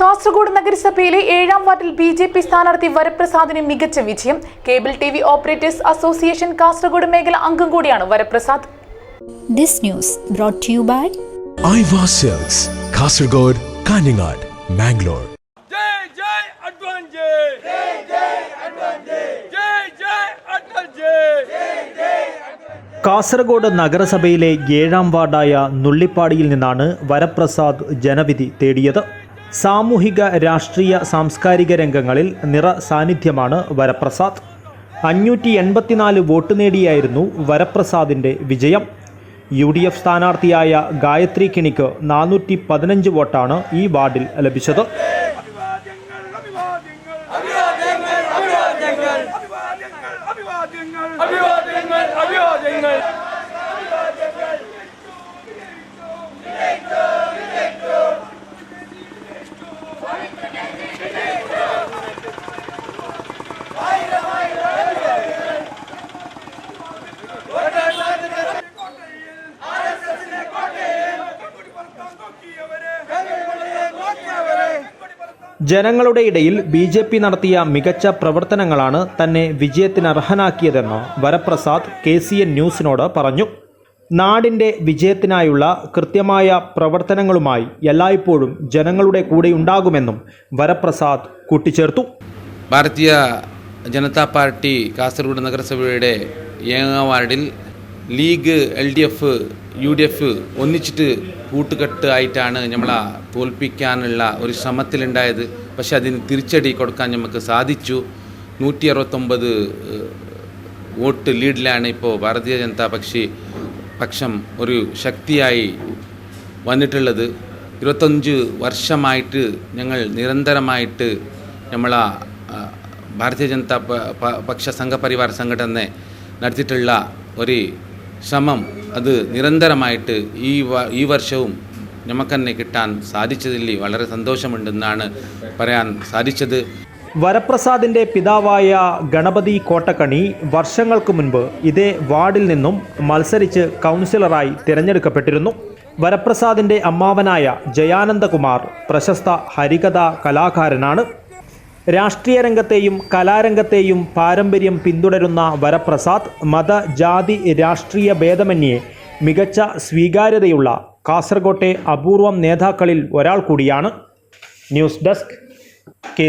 കാസർഗോഡ് നഗരസഭയിലെ ഏഴാം വാർഡിൽ ബി ജെ പി സ്ഥാനാർത്ഥി വരപ്രസാദിന് മികച്ച വിജയം. Cable T V operators association Kasargod മേഖല അംഗം കൂടിയാണ് Varaprasad. This news by Kasargod Kanhangad Mangalore Kasargod നഗരസഭയിലെ ഏഴാം വാർഡായ നുള്ളിപ്പാടിയിൽ നിന്നാണ് വരപ്രസാദ് ജനവിധി തേടിയത്. സാമൂഹിക രാഷ്ട്രീയ സാംസ്കാരിക രംഗങ്ങളിൽ നിറ സാന്നിധ്യമാണ് വരപ്രസാദ്. അഞ്ഞൂറ്റി എൺപത്തിനാല് വോട്ട് നേടിയായിരുന്നു വരപ്രസാദിന്റെ വിജയം. യു ഡി എഫ് സ്ഥാനാർത്ഥിയായ ഗായത്രി കിണിക്ക് നാനൂറ്റി പതിനഞ്ച് വോട്ടാണ് ഈ വാർഡിൽ ലഭിച്ചത്. അഭിവാദ്യങ്ങൾ അഭിവാദ്യങ്ങൾ അഭിവാദ്യങ്ങൾ അഭിവാദ്യങ്ങൾ. ജനങ്ങളുടെ ഇടയിൽ ബി ജെ പി നടത്തിയ മികച്ച പ്രവർത്തനങ്ങളാണ് തന്നെ വിജയത്തിന് വിജയത്തിനർഹനാക്കിയതെന്ന് വരപ്രസാദ് കെ സി എൻ ന്യൂസിനോട് പറഞ്ഞു. നാടിന്റെ വിജയത്തിനായുള്ള കൃത്യമായ പ്രവർത്തനങ്ങളുമായി എല്ലായ്പ്പോഴും ജനങ്ങളുടെ കൂടെയുണ്ടാകുമെന്നും വരപ്രസാദ് കൂട്ടിച്ചേർത്തു. ഭാരതീയ ജനതാ പാർട്ടി കാസർഗോഡ് നഗരസഭയുടെ ഏഴാം വാർഡിൽ League L D F U D F ഒന്നിച്ചിട്ട് കൂട്ടുകെട്ട് ആയിട്ടാണ് നമ്മളെ തോൽപ്പിക്കാനുള്ള ഒരു ശ്രമത്തിലുണ്ടായത്. പക്ഷേ അതിന് തിരിച്ചടി കൊടുക്കാൻ നമുക്ക് സാധിച്ചു. നൂറ്റി അറുപത്തൊമ്പത് വോട്ട് ലീഡിലാണ് ഇപ്പോൾ ഭാരതീയ ജനതാ പക്ഷി പക്ഷം ഒരു ശക്തിയായി വന്നിട്ടുള്ളത്. ഇരുപത്തഞ്ച് വർഷമായിട്ട് ഞങ്ങൾ നിരന്തരമായിട്ട് നമ്മളെ ഭാരതീയ ജനതാ പക്ഷ സംഘപരിവാർ സംഘടന നടത്തിയിട്ടുള്ള ഒരു ശ്രമം അത് നിരന്തരമായിട്ട് ഈ ഈ വർഷവും നമുക്ക് തന്നെ കിട്ടാൻ സാധിച്ചതിൽ വളരെ സന്തോഷമുണ്ടെന്നാണ് പറയാൻ സാധിച്ചത്. വരപ്രസാദിന്റെ പിതാവായ ഗണപതി കോട്ടക്കണി വർഷങ്ങൾക്ക് മുൻപ് ഇതേ വാർഡിൽ നിന്നും മത്സരിച്ച് കൗൺസിലറായി തിരഞ്ഞെടുക്കപ്പെട്ടിരുന്നു. വരപ്രസാദിന്റെ അമ്മാവനായ ജയാനന്ദകുമാർ പ്രശസ്ത ഹരികഥാ കലാകാരനാണ്. രാഷ്ട്രീയ രംഗത്തെയും കലാരംഗത്തെയും പാരമ്പര്യം പിന്തുടരുന്ന വരപ്രസാദ് മത ജാതി രാഷ്ട്രീയ ഭേദമന്യേ മികച്ച സ്വീകാര്യതയുള്ള കാസർഗോട്ടെ അപൂർവം നേതാക്കളിൽ ഒരാൾ കൂടിയാണ്. News desk K